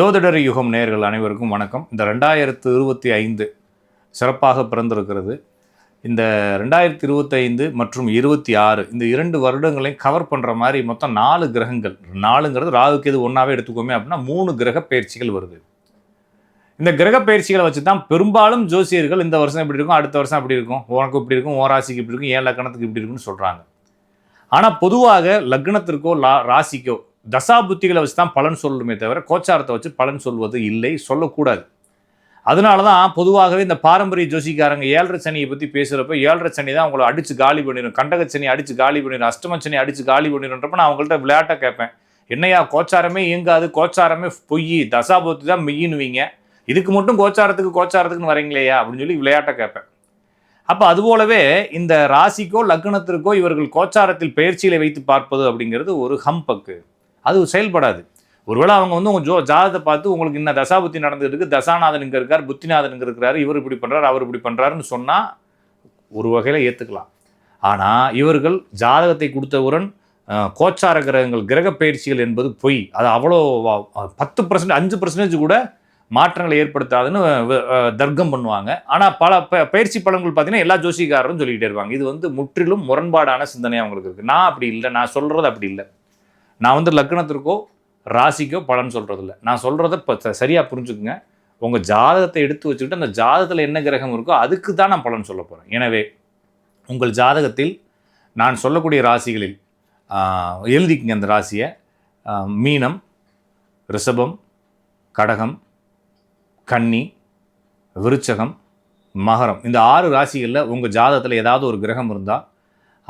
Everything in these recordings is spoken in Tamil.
ஜோதிடர் யுகம் நேர்கள் அனைவருக்கும் வணக்கம். இந்த ரெண்டாயிரத்து இருபத்தி ஐந்து சிறப்பாக பிறந்திருக்கிறது. இந்த ரெண்டாயிரத்தி இருபத்தைந்து மற்றும் இருபத்தி ஆறு இந்த இரண்டு வருடங்களையும் கவர் பண்ணுற மாதிரி மொத்தம் நாலு கிரகங்கள். நாலுங்கிறது ராகுக்கு எது ஒன்றாவே எடுத்துக்கோமே அப்படின்னா மூணு கிரக பயிற்சிகள் வருது. இந்த கிரக பயிற்சிகளை வச்சு தான் பெரும்பாலும் ஜோசியர்கள் இந்த வருஷம் இப்படி இருக்கும் அடுத்த வருஷம் அப்படி இருக்கும் உனக்கு இப்படி இருக்கும் ஓ ராசிக்கு இப்படி இருக்கும் ஏன் லக்கணத்துக்கு இப்படி இருக்குன்னு சொல்கிறாங்க ஆனால் பொதுவாக லக்னத்திற்கோ லா ராசிக்கோ தசாபுத்திகளை வச்சு தான் பலன் சொல்லணுமே தவிர கோச்சாரத்தை வச்சு பலன் சொல்வது இல்லை சொல்லக்கூடாது. அதனால தான் பொதுவாகவே இந்த பாரம்பரிய ஜோசிக்காரங்க ஏழரை சனியை பற்றி பேசுகிறப்ப ஏழரை சனி தான் அவங்கள அடித்து காலி பண்ணிடும் கண்டக சனி அடித்து காலி பண்ணிடும் அஷ்டம சனி அடித்து காலி பண்ணிடும்ன்றப்ப நான் அவங்கள்ட்ட விளையாட்டை கேட்பேன். என்னையா கோச்சாரமே இயங்காது கோச்சாரமே பொய் தசாபுத்தி தான் மெய்யினுவீங்க இதுக்கு மட்டும் கோச்சாரத்துக்கு கோச்சாரத்துக்குன்னு வரீங்களேயா? அப்படின்னு சொல்லி விளையாட்டை கேட்பேன். அப்போ அதுபோலவே இந்த ராசிக்கோ லக்னத்திற்கோ இவர்கள் கோச்சாரத்தில் பயிற்சிகளை வைத்து பார்ப்பது அப்படிங்கிறது ஒரு ஹம்பக்கு அது செயல்படாது. ஒருவேளை அவங்க வந்து உங்கள் ஜோ ஜாதகத்தை பார்த்து உங்களுக்கு இன்னும் தசாபுத்தி நடந்துகிட்டு இருக்கு தசாநாதன் இங்கே இருக்கார் புத்திநாதன் இங்கே இருக்கிறாரு இவர் இப்படி பண்ணுறாரு அவர் இப்படி பண்ணுறாருன்னு சொன்னால் ஒரு வகையில் ஏற்றுக்கலாம் ஆனால் இவர்கள் ஜாதகத்தை கொடுத்தவுடன் கோச்சார கிரகங்கள் கிரக பயிற்சிகள் என்பது பொய். அது அவ்வளோ பத்து பர்சன்ட் அஞ்சு பர்சன்டேஜ் கூட மாற்றங்களை ஏற்படுத்தாதுன்னு தர்க்கம் பண்ணுவாங்க. ஆனால் பல ப- பயிற்சி பலன்கள் பார்த்தீங்கன்னா எல்லா ஜோசிக்காரரும் சொல்லிக்கிட்டே இருப்பாங்க. இது வந்து முற்றிலும் முரண்பாடான சிந்தனை அவங்களுக்கு இருக்குது நான் அப்படி இல்லை நான் சொல்கிறது அப்படி இல்லை. நான் வந்து லக்னத்திற்கோ ராசிக்கோ பலன் சொல்கிறது இல்லை நான் சொல்கிறத இப்போ சரியாக புரிஞ்சுக்குங்க. உங்கள் ஜாதகத்தை எடுத்து வச்சுக்கிட்டு அந்த ஜாதகத்தில் என்ன கிரகம் இருக்கோ அதுக்கு தான் நான் பலன் சொல்ல போகிறேன் எனவே உங்கள் ஜாதகத்தில் நான் சொல்லக்கூடிய ராசிகளில் எழுதிக்குங்க அந்த ராசியை. மீனம் ரிஷபம் கடகம் கன்னி விருச்சகம் மகரம். இந்த ஆறு ராசிகளில் உங்கள் ஜாதகத்தில் ஏதாவது ஒரு கிரகம் இருந்தால்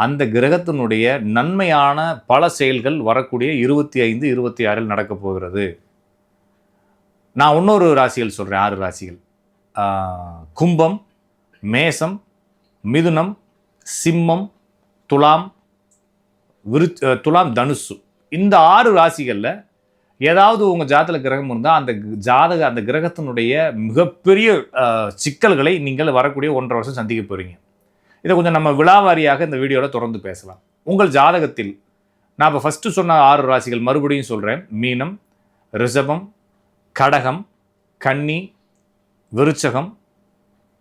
அந்த கிரகத்தினுடைய நன்மையான பல செயல்கள் வரக்கூடிய இருபத்தி ஐந்து இருபத்தி ஆறில் நடக்கப் போகிறது. நான் இன்னொரு ராசிகள் சொல்கிறேன் ஆறு ராசிகள். கும்பம் மேசம் மிதுனம் சிம்மம் துலாம் விரு துலாம் தனுசு. இந்த ஆறு ராசிகளில் ஏதாவது உங்கள் ஜாதக கிரகம் இருந்தால் அந்த ஜாதக அந்த கிரகத்தினுடைய மிகப்பெரிய சிக்கல்களை நீங்கள் வரக்கூடிய ஒன்றரை வருஷம் சந்திக்க போகிறீங்க இதை கொஞ்சம் நம்ம விழாவாரியாக இந்த வீடியோவில் தொடர்ந்து பேசலாம். உங்கள் ஜாதகத்தில் நான் இப்போ ஃபஸ்ட்டு சொன்ன ஆறு ராசிகள் மறுபடியும் சொல்கிறேன் மீனம் ரிஷபம் கடகம் கன்னி விருச்சகம்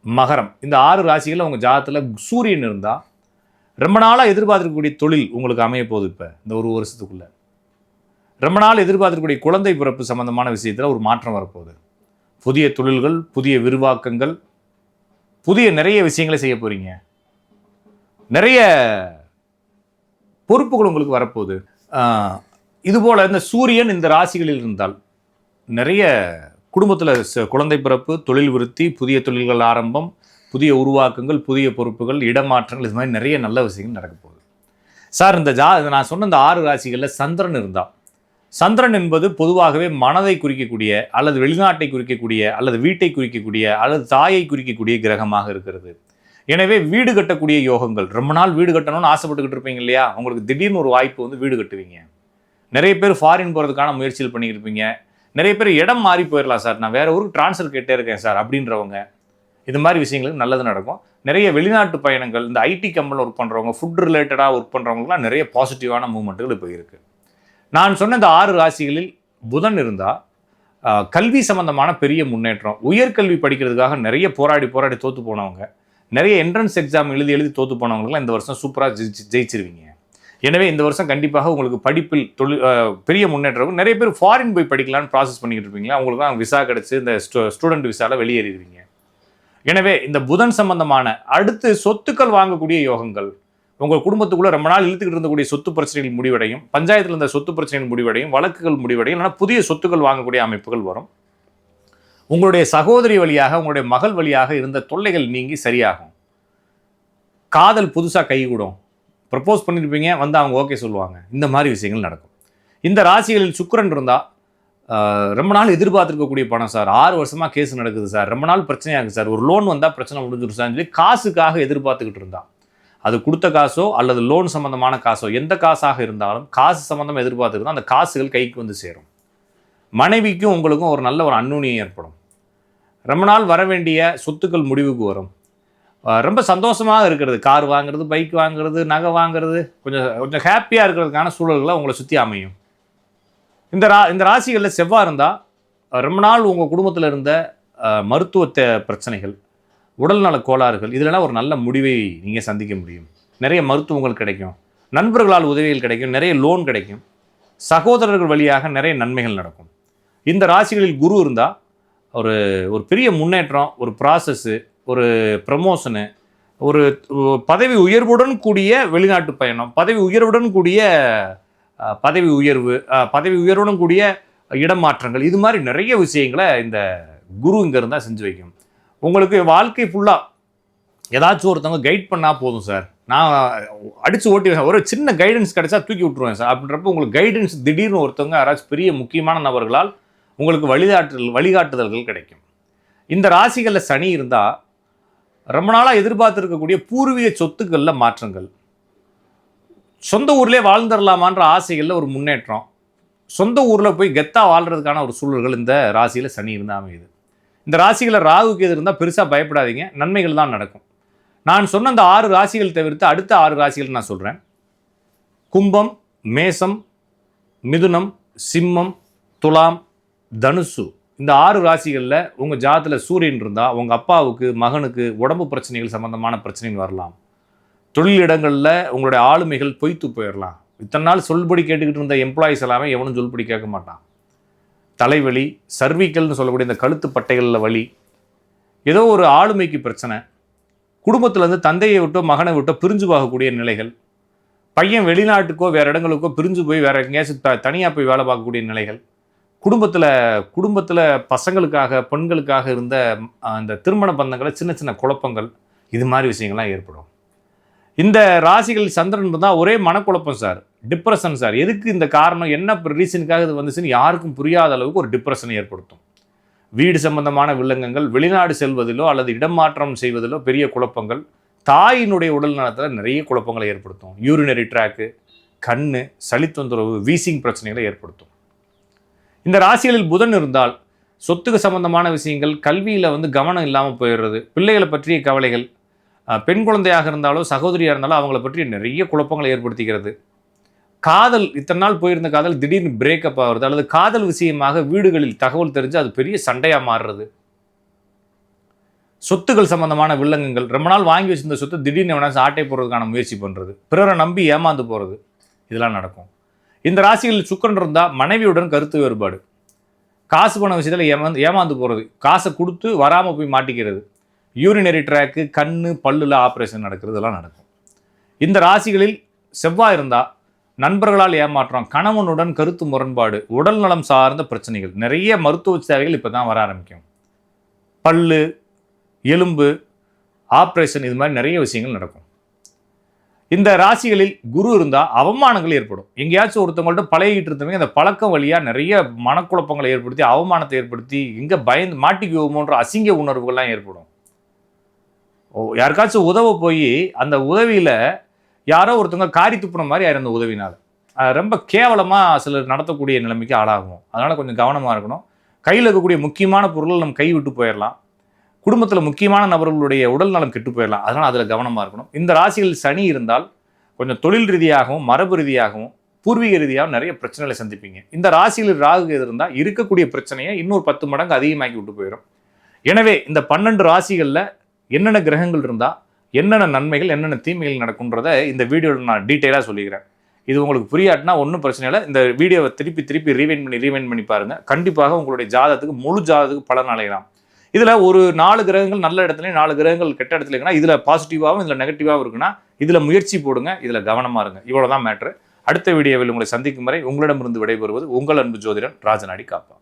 மகரம். இந்த ஆறு ராசிகளில் உங்கள் ஜாதகத்தில் சூரியன் இருந்தால் ரொம்ப நாளாக எதிர்பார்க்கக்கூடிய தொழில் உங்களுக்கு அமைய போகுது இப்போ இந்த ஒரு வருஷத்துக்குள்ளே. ரொம்ப நாள் எதிர்பார்த்துக்கூடிய குழந்தை பிறப்பு சம்பந்தமான விஷயத்தில் ஒரு மாற்றம் வரப்போகுது. புதிய தொழில்கள் புதிய விரிவாக்கங்கள் புதிய நிறைய விஷயங்களை செய்ய போகிறீங்க நிறைய பொறுப்புகள் உங்களுக்கு வரப்போகுது. இதுபோல் இந்த சூரியன் இந்த ராசிகளில் இருந்தால் நிறைய குடும்பத்தில் குழந்தை பிறப்பு தொழில் விருத்தி புதிய தொழில்கள் ஆரம்பம் புதிய உருவாக்கங்கள் புதிய பொறுப்புகள் இடமாற்றங்கள் இது மாதிரி நிறைய நல்ல விஷயங்கள் நடக்க போகுது. சார் இந்த ஜா நான் சொன்ன இந்த ஆறு ராசிகளில் சந்திரன் இருந்தால் சந்திரன் என்பது பொதுவாகவே மனதை குறிக்கக்கூடிய அல்லது வெளிநாட்டை குறிக்கக்கூடிய அல்லது வீட்டை குறிக்கக்கூடிய அல்லது தாயை குறிக்கக்கூடிய கிரகமாக இருக்கிறது. எனவே வீடு கட்டக்கூடிய யோகங்கள். ரொம்ப நாள் வீடு கட்டணும்னு ஆசைப்பட்டுக்கிட்டு இருப்பீங்க இல்லையா? உங்களுக்கு திடீர்னு ஒரு வாய்ப்பு வந்து வீடு கட்டுவீங்க. நிறைய பேர் ஃபாரின் போகிறதுக்கான முயற்சியில் பண்ணியிருப்பீங்க இருப்பீங்க. நிறைய பேர் இடம் மாறி போயிடலாம் சார். நான் வேறு ஊருக்கு ட்ரான்ஸ்ஃபர் கேட்டே இருக்கேன் சார் அப்படின்றவங்க. இது மாதிரி விஷயங்களுக்கு நல்லது நடக்கும். நிறைய வெளிநாட்டு பயணங்கள் இந்த ஐடி கம்பெனியில் ஒர்க் பண்ணுறவங்க ஃபுட் ரிலேட்டடாக ஒர்க் பண்ணுறவங்களுக்குலாம் நிறைய பாசிட்டிவான மூமெண்ட்டுகள் இப்போ இருக்குது நான் சொன்ன இந்த ஆறு ராசிகளில் புதன் இருந்தால் கல்வி சம்பந்தமான பெரிய முன்னேற்றம் உயர்கல்வி படிக்கிறதுக்காக நிறைய போராடி போராடி தோற்று போனவங்க. நிறைய என்ட்ரன்ஸ் எக்ஸாம் எழுதி எழுதி தோற்று போனவங்களுக்குலாம் இந்த வருஷம் சூப்பராக ஜெயிச்சு ஜெயிச்சிருவீங்க. எனவே இந்த வருஷம் கண்டிப்பாக உங்களுக்கு படிப்பில் தொழில் பெரிய முன்னேற்றம் நிறைய பேர் ஃபாரின் போய் படிக்கலாம்னு ப்ராசஸ் பண்ணிக்கிட்டு இருப்பீங்களா? அவங்களுக்கு விசா கிடச்சி இந்த ஸ்டூடெண்ட் விசாவில் வெளியேறிடுவீங்க. எனவே இந்த புதன் சம்பந்தமான அடுத்து சொத்துக்கள் வாங்கக்கூடிய யோகங்கள் உங்கள் குடும்பத்துக்குள்ளே ரொம்ப நாள் இழுத்துக்கிட்டு இருந்தக்கூடிய சொத்து பிரச்சனைகள் முடிவடையும். பஞ்சாயத்தில் இருந்த சொத்து பிரச்சனைகள் முடிவடையும். வழக்குகள் முடிவடையும். இல்லைனா புதிய சொத்துக்கள் வாங்கக்கூடிய அமைப்புகள் வரும். உங்களுடைய சகோதரி வழியாக உங்களுடைய மகள் வழியாக இருந்த தொல்லைகள் நீங்கி சரியாகும். காதல் புதுசாக கைகூடும். ப்ரப்போஸ் பண்ணியிருப்பீங்க வந்து அவங்க ஓகே சொல்லுவாங்க. இந்த மாதிரி விஷயங்கள் நடக்கும். இந்த ராசிகளில் சுக்கரன் இருந்தால் ரொம்ப நாள் எதிர்பார்த்துருக்கக்கூடிய பணம் சார். ஆறு வருஷமாக கேஸ் நடக்குது சார். ரொம்ப நாள் பிரச்சனையாகுது சார். ஒரு லோன் வந்தால் பிரச்சனை முடிஞ்சிடும் சார். சொல்லி காசுக்காக எதிர்பார்த்துக்கிட்டு இருந்தா. அது கொடுத்த காசோ அல்லது லோன் சம்மந்தமான காசோ எந்த காசாக இருந்தாலும் காசு சம்மந்தமாக எதிர்பார்த்துக்கிட்டு அந்த காசுகள் கைக்கு வந்து சேரும். மனைவிக்கும் உங்களுக்கும் ஒரு நல்ல ஒரு அந்நுண்ணியம் ஏற்படும். ரொம்ப நாள் வர வேண்டிய சொத்துக்கள் முடிவுக்கு வரும். ரொம்ப சந்தோஷமாக இருக்கிறது. கார் வாங்குறது பைக் வாங்குறது நகை வாங்குறது கொஞ்சம் கொஞ்சம் ஹாப்பியாக இருக்கிறதுக்கான சூழல்களை உங்களை சுற்றி அமையும். இந்த ரா இந்த ராசிகளில் செவ்வாய் இருந்தால் ரொம்ப நாள் உங்கள் குடும்பத்தில் இருந்த மருத்துவத்தை மருத்துவ பிரச்சனைகள் உடல்நல கோளாறுகள் இதிலெல்லாம் ஒரு நல்ல முடிவை நீங்கள் சந்திக்க முடியும். நிறைய மருத்துவங்கள் கிடைக்கும். நண்பர்களால் உதவிகள் கிடைக்கும். நிறைய லோன் கிடைக்கும். சகோதரர்கள் வழியாக நிறைய நன்மைகள் நடக்கும். இந்த ராசிகளில் குரு இருந்தால் ஒரு ஒரு பெரிய முன்னேற்றம் ஒரு ப்ராசஸ்ஸு ஒரு ப்ரமோஷனு ஒரு பதவி உயர்வுடன் கூடிய வெளிநாட்டு பயணம் பதவி உயர்வுடன் கூடிய பதவி உயர்வு பதவி உயர்வுடன் கூடிய இடமாற்றங்கள் இது மாதிரி நிறைய விஷயங்களை இந்த குரு இங்கே இருந்தால் செஞ்சு வைக்கும் உங்களுக்கு வாழ்க்கை ஃபுல்லாக ஏதாச்சும் ஒருத்தவங்க கைட் பண்ணால் போதும் சார். நான் அடித்து ஓட்டி ஒரு சின்ன கைடன்ஸ் கிடைச்சா தூக்கி விட்ருவேன் சார். அப்படின்றப்ப உங்களுக்கு கைடன்ஸ் திடீர்னு ஒருத்தவங்க யாராச்சும் பெரிய முக்கியமான நபர்களால் உங்களுக்கு வழிகாட்டுதல் வழிகாட்டுதல்கள் கிடைக்கும். இந்த ராசிகளில் சனி இருந்தால் ரொம்ப நாளாக எதிர்பார்த்துருக்கக்கூடிய பூர்வீக சொத்துக்களில் மாற்றங்கள். சொந்த ஊர்லேயே வாழ்ந்துடலாமான்ற ஆசைகளில் ஒரு முன்னேற்றம். சொந்த ஊரில் போய் கெத்தாக வாழ்கிறதுக்கான ஒரு சூழல்கள் இந்த ராசியில் சனி இருந்தால் அமையுது. இந்த ராசிகளில் ராகுக்கு எது இருந்தால் பெருசாக பயப்படாதீங்க. நன்மைகள் தான் நடக்கும். நான் சொன்ன அந்த ஆறு ராசிகள் தவிர்த்து அடுத்த ஆறு ராசிகள் நான் சொல்கிறேன் கும்பம் மேசம் மிதுனம் சிம்மம் துலாம் தனுசு. இந்த ஆறு ராசிகளில் உங்கள் ஜாதத்தில் சூரியன் இருந்தால் உங்கள் அப்பாவுக்கு மகனுக்கு உடம்பு பிரச்சனைகள் சம்பந்தமான பிரச்சனைகள் வரலாம். தொழிலிடங்களில் உங்களுடைய ஆளுமைகள் பொய்த்து போயிடலாம் இத்தனை நாள் சொல்படி கேட்டுக்கிட்டு இருந்த எம்ப்ளாயிஸ் எல்லாமே எவனும் சொல்படி கேட்க மாட்டான். தலைவலி சர்விக்கல்னு சொல்லக்கூடிய இந்த கழுத்து பட்டைகளில் வலி ஏதோ ஒரு ஆளுமைக்கு பிரச்சனை குடும்பத்துல இருந்து தந்தையை விட்டோ மகனை விட்டோ பிரிஞ்சு போகக்கூடிய நிலைகள் பையன் வெளிநாட்டுக்கோ வேறு இடங்களுக்கோ பிரிஞ்சு போய் வேறு எங்கேயாச்சும் த தனியாக போய் வேலை பார்க்கக்கூடிய நிலைகள் குடும்பத்தில் குடும்பத்தில் பசங்களுக்காக பெண்களுக்காக இருந்த அந்த திருமண பந்தங்களை சின்ன சின்ன குழப்பங்கள் இது மாதிரி விஷயங்கள்லாம் ஏற்படும். இந்த ராசிகள் சந்திரன் இருந்தால் ஒரே மனக்குழப்பம் சார். Depression sir. எதுக்கு இந்த காரணம்? என்ன ரீசனுக்காக இது வந்துச்சுன்னு யாருக்கும் புரியாத அளவுக்கு ஒரு டிப்ரெஷனை ஏற்படுத்தும். வீடு சம்பந்தமான வில்லங்கங்கள் வெளிநாடு செல்வதிலோ அல்லது இடமாற்றம் செய்வதிலோ பெரிய குழப்பங்கள் தாயினுடைய உடல் நலத்தில் நிறைய குழப்பங்களை ஏற்படுத்தும். யூரினரி ட்ராக்கு கண் சளித்தொந்தரவு வீசிங் பிரச்சனைகளை ஏற்படுத்தும். இந்த ராசிகளில் புதன் இருந்தால் சொத்துக்கு சம்பந்தமான விஷயங்கள் கல்வியில் வந்து கவனம் இல்லாமல் போயிடுறது பிள்ளைகளை பற்றிய கவலைகள் பெண் குழந்தையாக இருந்தாலோ சகோதரியாக இருந்தாலோ அவங்கள பற்றி நிறைய குழப்பங்களை ஏற்படுத்திக்கிறது. காதல் இத்தனை நாள் போயிருந்த காதல் திடீர்னு பிரேக்கப் ஆகுறது அல்லது காதல் விஷயமாக வீடுகளில் தகவல் தெரிஞ்சு அது பெரிய சண்டையாக மாறுறது. சொத்துக்கள் சம்பந்தமான வில்லங்கங்கள் ரொம்ப நாள் வாங்கி வச்சிருந்த சொத்து திடீர்னு எவனாச்சும் ஆட்டை போடுறதுக்கான முயற்சி பண்ணுறது பிறரை நம்பி ஏமாந்து போகிறது இதெல்லாம் நடக்கும். இந்த ராசிகளில் சுக்கரன் இருந்தால் மனைவியுடன் கருத்து வேறுபாடு. காசு பண விஷயத்தில் ஏமாந்து ஏமாந்து போகிறது காசை கொடுத்து வராமல் போய் மாட்டிக்கிறது. யூரினரி ட்ராக்கு கண் பல்லில் ஆப்ரேஷன் நடக்கிறது இதெல்லாம் நடக்கும். இந்த ராசிகளில் செவ்வாய் இருந்தால் நண்பர்களால் ஏமாற்றம் கணவனுடன் கருத்து முரண்பாடு உடல் நலம் சார்ந்த பிரச்சனைகள் நிறைய மருத்துவ சேவைகள் இப்போ தான் வர ஆரம்பிக்கும். பல்லு எலும்பு ஆப்ரேஷன் இது மாதிரி நிறைய விஷயங்கள் நடக்கும். இந்த ராசிகளில் குரு இருந்தால் அவமானங்கள் ஏற்படும். எங்கேயாச்சும் ஒருத்தவங்கள்ட்ட பழகிட்டு இருந்தவங்க அந்த பழக்கம் வழியாக நிறைய மனக்குழப்பங்களை ஏற்படுத்தி அவமானத்தை ஏற்படுத்தி எங்கே பயந்து மாட்டிக்குவோமோன்ற அசிங்க உணர்வுகள்லாம் ஏற்படும். ஓ யாருக்காச்சும் உதவ போய் அந்த உதவியில் யாரோ ஒருத்தவங்க காரி துப்புன மாதிரி யார் அந்த உதவினால். ரொம்ப கேவலமாக சிலர் நடத்தக்கூடிய நிலைமைக்கு ஆளாகும். அதனால் கொஞ்சம் கவனமாக இருக்கணும். கையில் இருக்கக்கூடிய முக்கியமான பொருள் நம்ம கை விட்டு போயிடலாம் குடும்பத்தில் முக்கியமான நபர்களுடைய உடல் நலம் கெட்டு போயிடலாம். அதனால் அதில் கவனமாக இருக்கணும். இந்த ராசியில் சனி இருந்தால் கொஞ்சம் தொழில் ரீதியாகவும் மரபு ரீதியாகவும் பூர்வீக ரீதியாகவும் நிறைய பிரச்சனைகளை சந்திப்பீங்க. இந்த ராசியில் ராகு இருந்தால் இருக்கக்கூடிய பிரச்சனையை இன்னொரு பத்து மடங்கு அதிகமாக்கி விட்டு போயிடும் எனவே இந்த பன்னெண்டு ராசிகளில் என்னென்ன கிரகங்கள் இருந்தால் என்னென்ன நன்மைகள் என்னென்ன தீமைகள் நடக்குன்றதை இந்த வீடியோவில் நான் டீட்டெயிலாக சொல்லிக்கிறேன். இது உங்களுக்கு புரியாட்டினா ஒன்றும் பிரச்சனை இல்லை. இந்த வீடியோவை திருப்பி திருப்பி ரீவைண்ட் பண்ணி ரீவைண்ட் பண்ணி பாருங்கள் கண்டிப்பாக உங்களுடைய ஜாதகத்துக்கு முழு ஜாதகத்துக்கு பலன் அடையலாம். இதில் ஒரு நாலு கிரகங்கள் நல்ல இடத்துலையும் நாலு கிரகங்கள் கெட்ட இடத்துல இருக்குன்னா இதில் பாசிட்டிவாகவும் இதில் நெகட்டிவாகவும் இருக்குன்னா இதில் முயற்சி போடுங்க இதில் கவனமாக இருங்க. இவ்வளோ தான் மேட்ரு அடுத்த வீடியோவில் உங்களை சந்திக்கும் வரை உங்களிடமிருந்து விடைபெறுவது உங்கள் அன்பு ஜோதிடன் ராஜநாடி காப்பா.